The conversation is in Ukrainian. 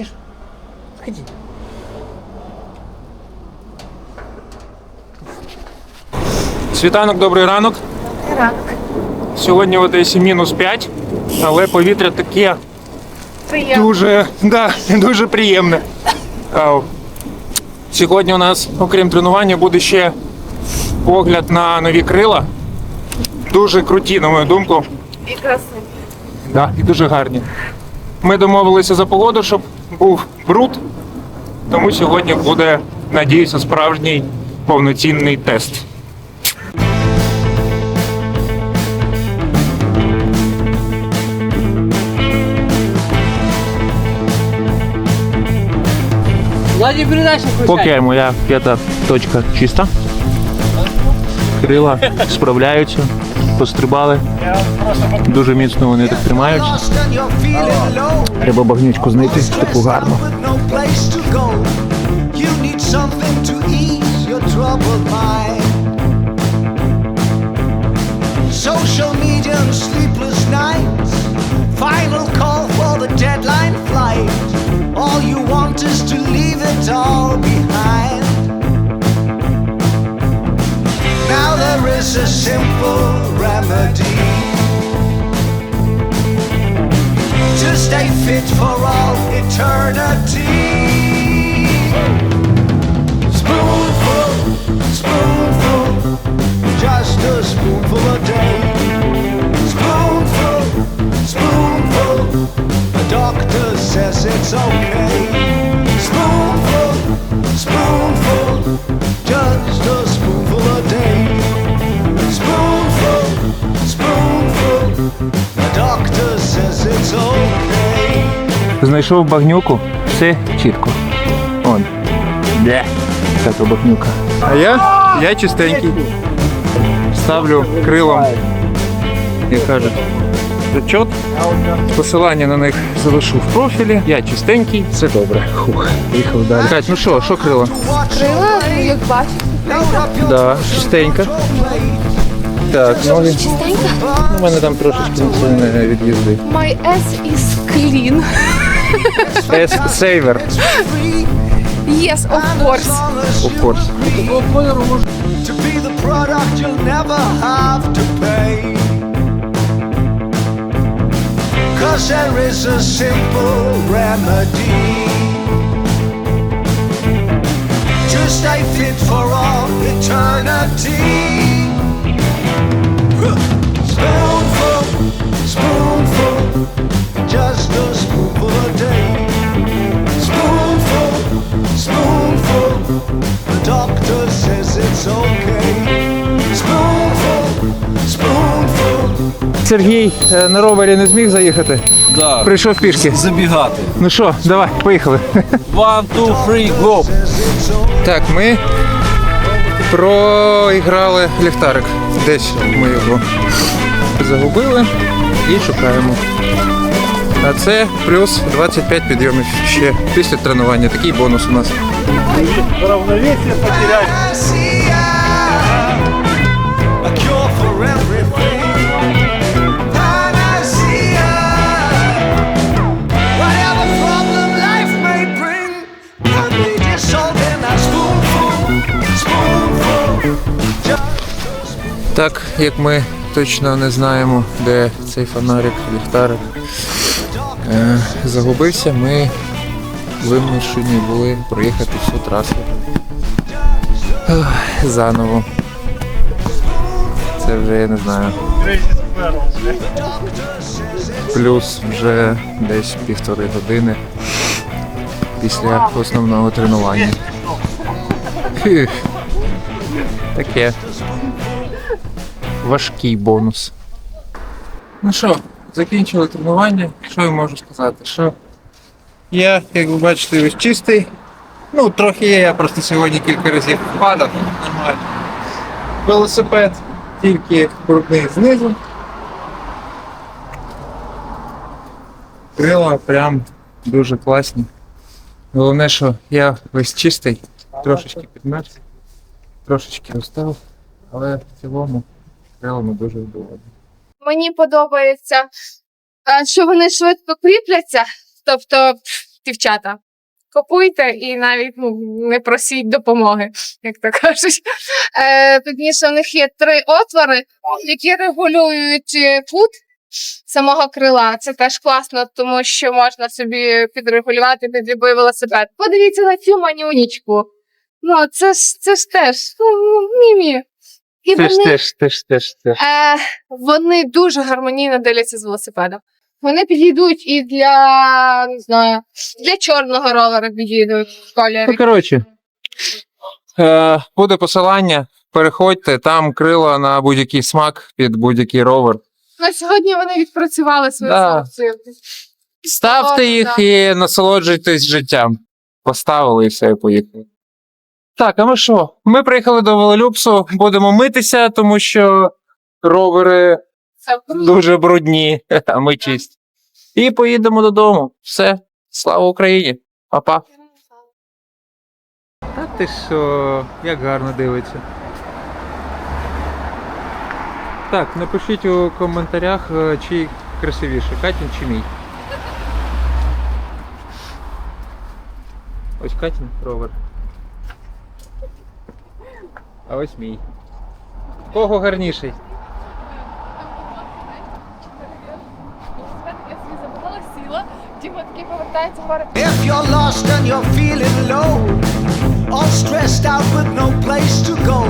Ти ж. Сходи. Світанок, добрий ранок. Добрий Ранок. Сьогодні в Одесі мінус 5, але повітря таке Приємно. дуже, да, дуже приємне. Ау. Сьогодні у нас, окрім тренування, буде ще погляд на нові крила. Дуже круті, на мою думку. І красиво. Да, і дуже гарні. Ми домовилися за погоду, щоб був бруд, тому сьогодні буде, надіюся, справжній повноцінний тест. Владі передачу Поки моя п'ята точка чиста. Крила справляються, пострибали. Дуже міцно вони так тримають. Треба багнючку знайти таку гарну. Social media and sleepless nights. Final call for the deadline flight. All you want is to leave it all behind. Is a simple remedy to stay fit for all eternity. Spoonful, spoonful, just a spoonful a day. Spoonful, spoonful, the doctor says it's okay. Знайшов багнюку, все чітко. Он. Де? Така багнюка. А я? Я чистенький. Ставлю крилом, як кажуть, зачот. Посилання на них залишу в профілі. Я чистенький, все добре. Хух, поїхали далі. Кать, ну що, що крило? Крила, ну, як бачите, Да, чистенько. Так, ноги. Ну, У мене там трошечки не від'їзди. my ass is clean. Сейвер, Yes, of course. of course. To be the product you'll never have to pay. Cause there is a simple remedy. To stay fit for all eternity. Сергій е, на ровері не зміг заїхати. Да. Прийшов пішки. Забігати. Ну що, давай, поїхали. One, two, three, go! Так, ми проіграли ліхтарик. Десь ми його загубили і шукаємо. А це плюс 25 підйомів ще після тренування. Такий бонус у нас. Panacea, a Так як ми точно не знаємо, де цей фонарик, ліхтарик е, загубився, ми вимушені були проїхати всю трасу заново. Це вже я не знаю. Плюс вже десь півтори години після основного тренування. Таке важкий бонус. Ну що, закінчили тренування. Що я можу сказати? Що я, як ви бачите, ось чистий. Ну, трохи є, я просто сьогодні кілька разів впадав, нормально. Велосипед тільки брудний знизу. Крила прям дуже класні. Головне, що я весь чистий, трошечки підмерз, трошечки устав, але в цілому крилами дуже вдоволені. Мені подобається, що вони швидко кріпляться. Тобто дівчата. Купуйте і навіть ну, не просіть допомоги, як то кажуть. Е, Точніше, в них є три отвори, які регулюють е, кут самого крила. Це теж класно, тому що можна собі підрегулювати під любий велосипед. Подивіться на цю манюнічку. Ну, це ж це ж теж ну, мімі. І Ти ж вони, теж, ти ж теж. е, вони дуже гармонійно діляться з велосипедом. Вони підійдуть і для не знаю, для чорного ровера підійдуть в Ну, коротше, е, буде посилання. Переходьте, там крила на будь-який смак під будь-який ровер. На сьогодні вони відпрацювали свою Да. функцію. Ставте їх і насолоджуйтесь життям. Поставили і все, і поїхали. Так, а ми що? Ми приїхали до Велолюбсу, будемо митися, тому що ровери дуже брудні, а ми чисті. І поїдемо додому. Все. Слава Україні. Па-па. Та ти що, як гарно дивиться. Так, напишіть у коментарях, е, чий красивіше, Катін чи мій. Ось Катін ровер. А ось мій. Кого гарніший? Я собі забула, сіла, Діма такий повертається, говорить, If you're lost and you're feeling low, all stressed out with no place to go,